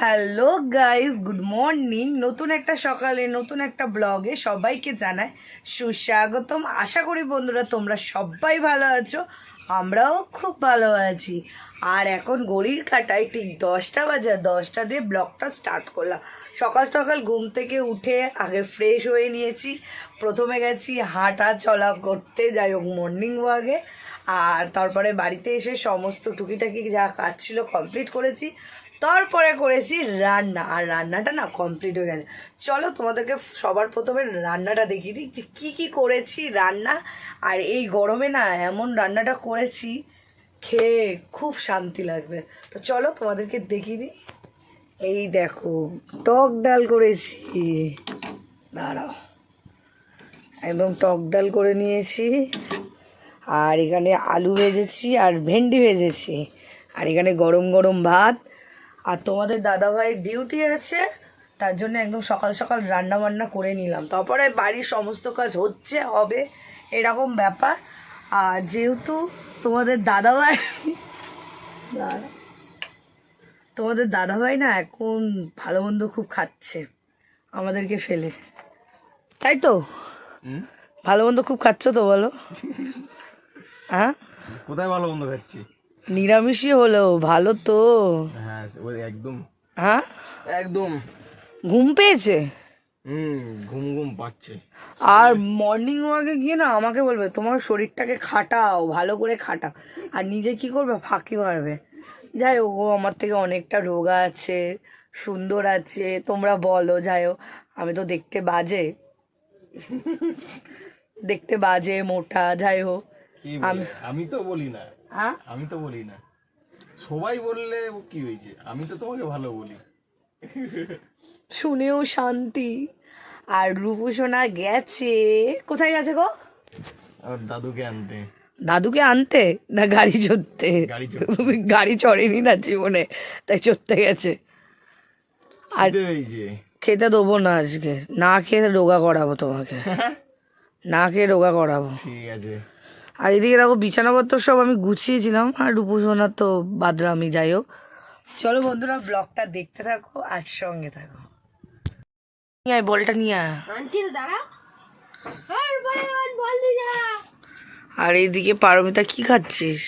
Hello guys good morning নতুন একটা সকালে, নতুন একটা ব্লগে সবাইকে জানাই সুস্বাগতম। আশা করি বন্ধুরা তোমরা সবাই ভালো আছো, আমরাও খুব ভালো আছি। আর এখন ঘড়ির কাটায় ঠিক দশটা বাজে, দশটা দিয়ে ব্লগটা স্টার্ট করলাম। সকাল সকাল ঘুম থেকে উঠে আগে ফ্রেশ হয়ে নিয়েছি। প্রথমে গেছি হাঁটা চলা করতে, যাই হোক মর্নিং ওয়াকে আর তারপরে বাড়িতে এসে সমস্ত টুকিটাকি যা কাজ ছিল কমপ্লিট করেছি। তারপরে করেছি রান্না। আর রান্নাটা না কমপ্লিট হয়ে গেছে। চলো তোমাদেরকে সবার প্রথমে রান্নাটা দেখিয়ে দিই কী কী করেছি রান্না। আর এই গরমে না এমন রান্নাটা করেছি, খেয়ে খুব শান্তি লাগবে। তো চলো তোমাদেরকে দেখিয়ে দিই। এই দেখো, টক ডাল করেছি। দাঁড়াও। একদম টক ডাল করে নিয়েছি। আর এখানে আলু ভেজেছি আর ভেন্ডি ভেজেছি। আর এখানে গরম গরম ভাত আর তোমাদের দাদাভাইয়ের ডিউটি আছে তার জন্য একদম সকাল সকাল রান্না বান্না করে নিলাম। তারপরে বাড়ির সমস্ত কাজ হচ্ছে হবে এরকম ব্যাপার। আর যেহেতু তোমাদের দাদাভাই। তোমাদের দাদাভাই না এখন ভালো মন্দ খুব খাচ্ছে আমাদেরকে ফেলে। তাই তো? ভালো মন্দ খুব খাচ্ছ তো বলো? হ্যাঁ? কোথায় ভালো মন্দ খাচ্ছি? নিরামিষই হলো ভালো তো। হ্যাঁ। ওই একদম। হ্যাঁ? একদম। ঘুম পেয়েছে? হুম ঘুম ঘুম পাচ্ছে। আর মর্নিং ওয়াকে গিয়ে না আমাকে বলবে তোমার শরীরটাকে খাটাও ভালো করে খাটাও। আর নিজে কি করবে? ফাঁকি মারবে। যাই হোক ও আমার থেকে অনেকটা রোগা আছে সুন্দর আছে তোমরা বলো যাই হোক। আমি তো দেখতে বাজে। দেখতে বাজে মোটা যাই হোক। আমি তো বলি না। হ্যাঁ? আমি তো বলি না। সবাই বললে কি হয়েছে? আমি তো তোমাকে ভালো বলি। শুনেও শান্তি। আর রূপসোনা গেছে। কোথায় গেছে গো? আর দাদুকে আনতে। দাদুকে আনতে? না গাড়ি চড়তে? গাড়ি চড়েনি না জীবনে তাই চড়তে গেছে। আর খেতে দেবো না আজকে। না খেয়ে রোগা করাবো তোমাকে। না খেয়ে রোগা করাবো। ঠিক আছে। আর এদিকে দেখো বিছানাপত্র সব আমি গুছিয়েছিলাম আর রূপসোনার তো বাদরামি যাই হোক। চলো বন্ধুরা ব্লগটা দেখতে থাকো আর সঙ্গে থাকো। নিয়ে আয় বলটা নিয়ে আয়। দাঁড়া আর এইদিকে পারমিতা কি খাচ্ছিস?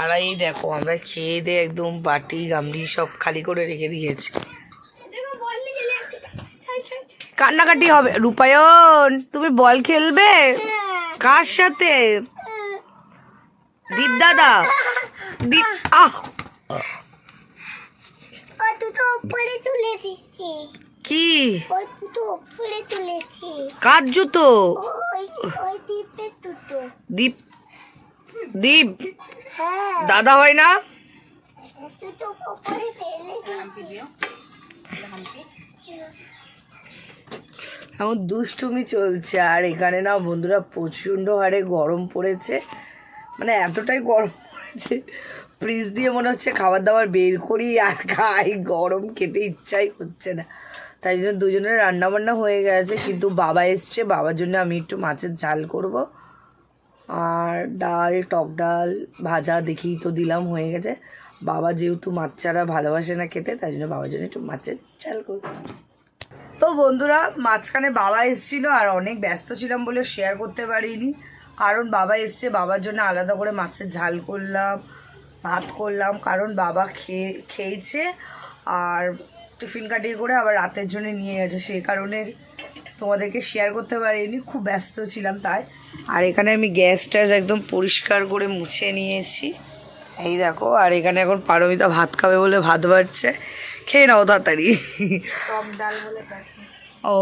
আর এই দেখো আমরা খেয়ে দিয়ে একদম বাটি গামলি সব খালি করে রেখে দিয়েছি। কান্নাকাটি হবে। রূপায়ণ তুমি বল খেলবে? কার সাথে? দীপ দাদা। দীপ আহ! কি? কার জুতো? দীপ দীপ। হ্যাঁ। দাদা হয় না? ফেলে এখন দুষ্টুমি চলছে, আর এখানে না বন্ধুরা প্রচণ্ড হারে গরম পড়েছে। মানে এতটাই গরম পড়েছে ফ্রিজ দিয়ে মনে হচ্ছে খাবার দাবার বের করি, আর খাই। গরম খেতে ইচ্ছাই হচ্ছে না। তাই জন্য দুজনের রান্না বান্না হয়ে গেছে, কিন্তু বাবা এসছে, বাবার জন্য আমি একটু মাছের ঝাল করব। আর ডাল, টক ডাল, ভাজা দেখি তো দিলাম, হয়ে গেছে। বাবা যেহেতু মাছ ছাড়া ভালোবাসে না খেতে, তাই জন্য বাবার জন্য একটু মাছের ঝাল করব। তো বন্ধুরা, মাঝখানে বাবা এসেছিল আর অনেক ব্যস্ত ছিলাম বলে শেয়ার করতে পারিনি। কারণ বাবা এসছে, বাবার জন্য আলাদা করে মাছের ঝাল করলাম, ভাত করলাম। কারণ বাবা খেয়ে, খেয়েছে আর টিফিন কাটিয়ে করে আবার রাতের জন্য নিয়ে গেছে। সেই কারণে তোমাদেরকে শেয়ার করতে পারিনি, খুব ব্যস্ত ছিলাম তাই। আর এখানে আমি গ্যাস ট্যাস একদম পরিষ্কার করে মুছে নিয়েছি। এই দেখো আর এখানে এখন পারমিতা ভাত খাবে বলে ভাত বাড়ছে। খেয়ে নাও তাড়াতাড়ি। ও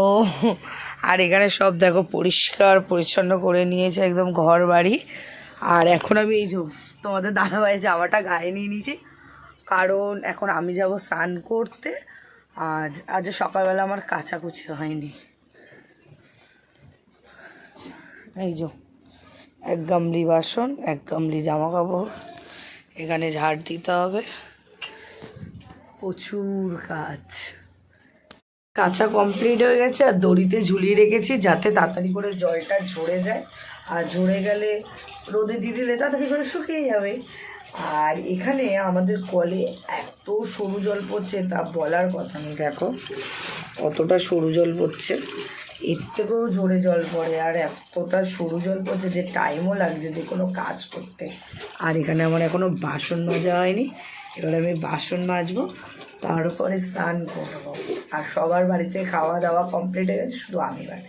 আর এখানে সব দেখো পরিষ্কার পরিচ্ছন্ন করে নিয়েছে একদম ঘর বাড়ি। আর এখন আমি এই যে তোমাদের দাদাভাই জামাটা গায়ে নিয়ে নিয়েছি। কারণ এখন আমি যাব স্নান করতে। আর আজ সকালবেলা আমার কাচাকুচি হয়নি। এই যে এক গামলি বাসন এক গামলি জামা কাপড় এখানে ঝাড় দিতে হবে। প্রচুর কাজ। কাঁচা কমপ্লিট হয়ে গেছে আর দড়িতে ঝুলিয়ে রেখেছি যাতে তাড়াতাড়ি করে জলটা ঝরে যায়। আর ঝরে গেলে রোদে দিয়ে দিলে তাড়াতাড়ি করে শুকিয়ে যাবে। আর এখানে আমাদের কলে এত সরু জল পড়ছে তা বলার কথা নেই, দেখো। কতটা সরু জল পড়ছে। এর থেকেও জোরে জল পড়ে, আর এতটা সরু জল পড়ছে যে টাইমও লাগছে যে কোনো কাজ করতে। আর এখানে আমার এখনও বাসন মাজা হয়নি, এবার আমি বাসন মাজবো, তারপরে স্নান করব। আর সবার বাড়িতে খাওয়া দাওয়া কমপ্লিট হয়ে গেছে, শুধু আমি বাড়ি।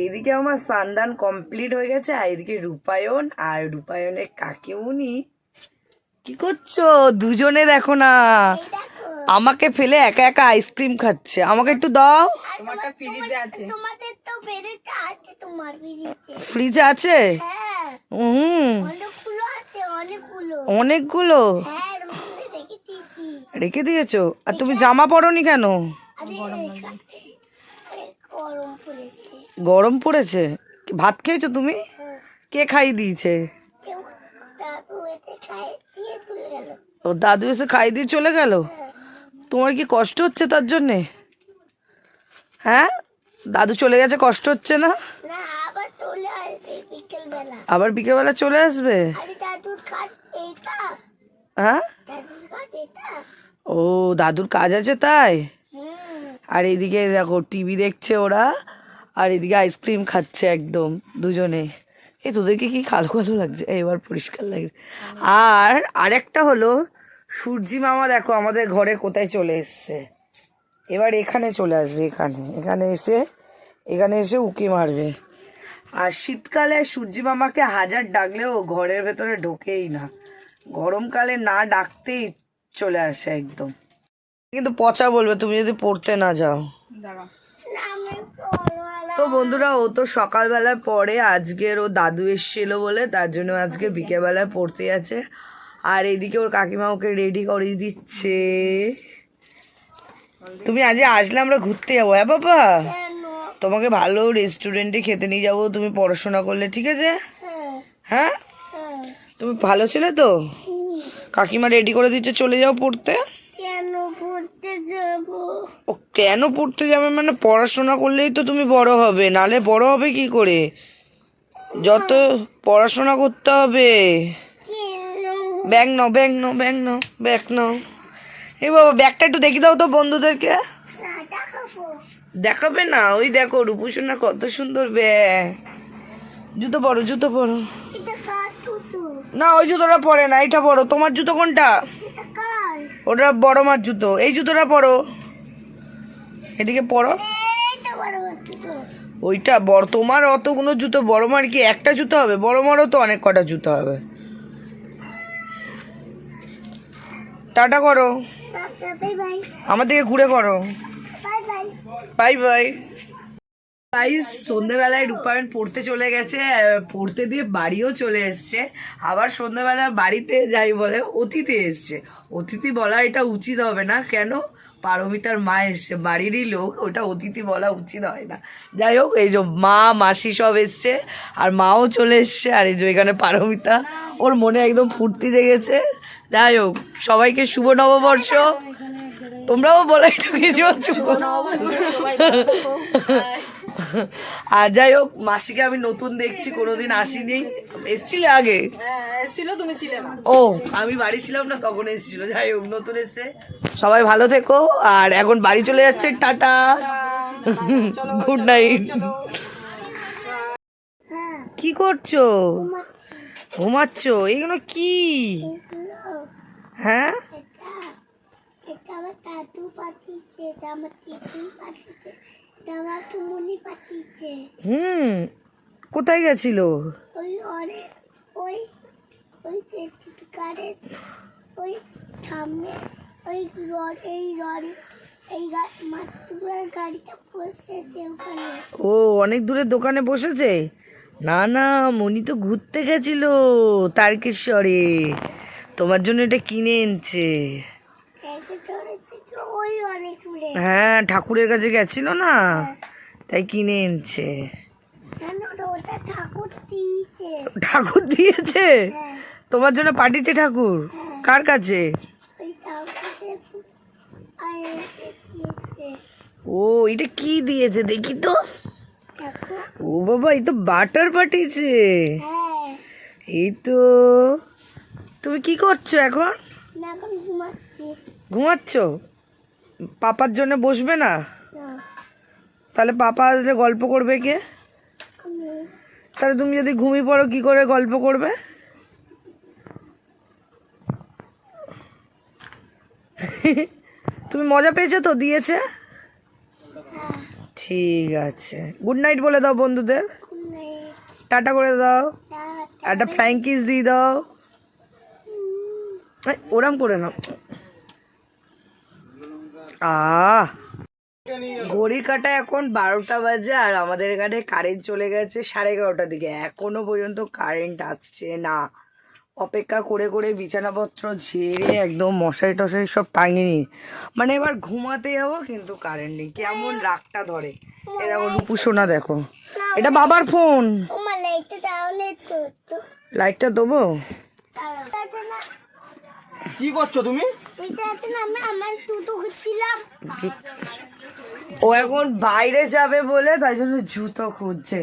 এইদিকে আমার স্নান কমপ্লিট হয়ে গেছে, আর এইদিকে রূপায়ণ, আর রূপায়ণের কাকিমুনি। কি করছ? দুজনে দেখো না। আমাকে ফেলে একা একা আইসক্রিম খাচ্ছে। আমাকে একটু দাও। তোমারটা ফ্রিজে আছে। তোমাদের তো বেড়েছে আছে তোমার বেরিয়েছে ফ্রিজে আছে? হ্যাঁ। হুম অনেকগুলো আছে অনেকগুলো। অনেকগুলো? হ্যাঁ রেখে দিয়েছি। আর তুমি জামা পরোনি কেন? গরম পড়েছে। ভাত খেয়েছো তুমি? হ্যাঁ। কে খাইয়ে দিয়েছে? ও দাদু এসে খাই দিয়ে চলে গেল? তোমার কি কষ্ট হচ্ছে তার জন্যে? হ্যাঁ? দাদু চলে গেছে কষ্ট হচ্ছে না? আবার বিকেলবেলা। চলে আসবে? হ্যাঁ? ও দাদুর কাজ আছে তাই? আর এদিকে দেখো টিভি দেখছে ওরা আর এদিকে আইসক্রিম খাচ্ছে একদম দুজনে। এই তোদেরকে কি কালো কালো লাগছে? এবার পরিষ্কার লাগছে। আর আরেকটা হলো সূর্যি মামা দেখো আমাদের ঘরে কোথায় চলে এসছে। এবার এখানে চলে আসবে এখানে। এখানে এসে এখানে এসে উকি মারবে। আর শীতকালে সূর্যি মামাকে হাজার ডাকলেও ঘরের ভেতরে ঢোকেই না। গরমকালে না ডাকতেই চলে আসে একদম। কিন্তু পচা বলবে তুমি যদি পড়তে না যাও। তো বন্ধুরা ও তো সকালবেলায় পড়ে আজকের ও দাদু এসেছিল বলে তার জন্য আজকে বিকেলবেলায় পড়তে আছে আর এদিকে ওর কাকিমা ওকে রেডি করিয়ে দিচ্ছে। তুমি আজ আসলে আমরা ঘুরতে যাব হ্যাঁ বাবা? তোমাকে ভালো রেস্টুরেন্টে খেতে নিয়ে যাব তুমি পড়াশোনা করলে ঠিক আছে? হ্যাঁ। হ্যাঁ? হ্যাঁ। তুমি ভালো ছেলে তো? কাকিমা রেডি করে দিচ্ছে চলে যাও পড়তে। কেন পড়তে যাব? ও কেন পড়তে যাবে মানে পড়াশোনা করলেই তো তুমি বড় হবে নালে বড় হবে কি করে? যত পড়াশোনা করতে হবে। ব্যাগ নাও ব্যাগ নাও ব্যাগ নাও ব্যাগ নাও। এ বাবা, ব্যাগটা একটু দেখি দাও তো বন্ধুদেরকে। দেখাবে না, ওই দেখো, রূপসোনার কত সুন্দর ব্যাগ। জুতো পরো জুতো পরো। না, ওই জুতোটা পরে না এটা পরো। তোমার জুতো কোনটা? ওটা বড় মার জুতো। এই জুতোটা পরো। এদিকে পরো। ওইটা বড়, তোমার অতগুলো জুতো, বড় মার কি একটা জুতো হবে? বড় মারও তো অনেক কটা জুতো হবে। টাটা করো। আমার দিকে ঘুরে করো। Bye bye. Bye bye. সন্ধ্যেবেলায় রূপায়ণ পড়তে চলে গেছে পড়তে দিয়ে বাড়িও চলে এসছে। আবার সন্ধ্যেবেলা বাড়িতে যাই বলে অতিথি এসছে। অতিথি বলা এটা উচিত হবে না কেন? পারমিতার মা এসছে বাড়িরই লোক ওটা অতিথি বলা উচিত হয় না। যাই হোক এই যে মা মাসি সব এসছে আর মাও চলে এসছে আর এই যে এখানে পারমিতা ওর মনে একদম ফুর্তি জেগেছে। যাই হোক, সবাইকে শুভ নববর্ষ। তোমরাও বলো একটু কিছু। আর যাই হোক, মাসিকে আমি নতুন দেখছি, কোনোদিন আসিনি। এসছিলে আগে? ও, আমি বাড়ি ছিলাম না, তখন এসেছিল। যাই হোক, নতুন এসছে। সবাই ভালো থেকো, আর এখন বাড়ি চলে যাচ্ছে, টাটা। Good night. কি করছ? ঘুমাচ্ছি? এগুলো কি? হ্যাঁ? এটা আমার দাদু পাঠিয়েছে এটা আমার টিফিন পাঠিয়েছে এটা আমার টুমুনি পাঠিয়েছে। হুম কোথায় গেছিল? ওই অনেক ওই ওই ওই সামনে ওই রড এই গাড়ি এই মাতৃপুরার গাড়িটা বসেছে ওখানে। ও অনেক দূরে দোকানে বসেছে? না না মনি তো ঘুরতে গেছিল তারকেশ্বরে। তোমার জন্য এটা কিনে এনেছে। হ্যাঁ ঠাকুরের কাছে গেছিল না? তাই কিনে এনেছে। ঠাকুর দিয়েছে। হ্যাঁ। তোমার জন্য পাঠিয়েছে ঠাকুর? কার কাছে? ও এটা কি দিয়েছে দেখি তো। ও বাবা এই তো বাটার পাঠিয়েছে। হ্যাঁ। এই তো। তুমি কি করছ এখন? ঘুমাচ্ছি। ঘুমাচ্ছ? পাপার জন্য বসবে না? তাহলে পাপা আসলে গল্প করবে কে? তাহলে তুমি যদি ঘুমিয়ে পড়ো কি করে গল্প করবে? তুমি মজা পেয়েছ তো? দিয়েছে? ঠিক আছে। গুড নাইট বলে দাও বন্ধুদের। টাটা করে দাও। একটা ফ্লাইং দিয়ে দাও। ওরম করে না আহ ঘড়ি কাটা এখন বারোটা বাজে আর আমাদের এখানে কারেন্ট চলে গেছে সাড়ে এগারোটার দিকে। এখনও পর্যন্ত কারেন্ট আসছে না। অপেক্ষা করে করে বিছানাপত্র ঝেড়ে একদম মশারি টশারি সব টাঙিয়ে নিই মানে এবার ঘুমাতে যাব কিন্তু কারেন্ট নেই। কেমন রাগটা ধরে। এ দেখো রূপু সোনা দেখো। এটা বাবার ফোন লাইটটা দেবো? কি করছ তুমি? ও এখন বাইরে যাবে বলে তাই জন্য জুতো খুঁজছে।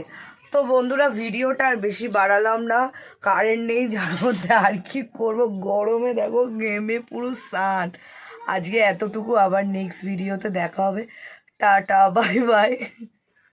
তো বন্ধুরা ভিডিওটা আর বেশি বাড়ালাম না। কারেন্ট নেই যার মধ্যে আর কি করব? গরমে দেখো গেমে পুরো সান আজকে এতটুকু আবার নেক্সট ভিডিওতে দেখা হবে। Tata bye bye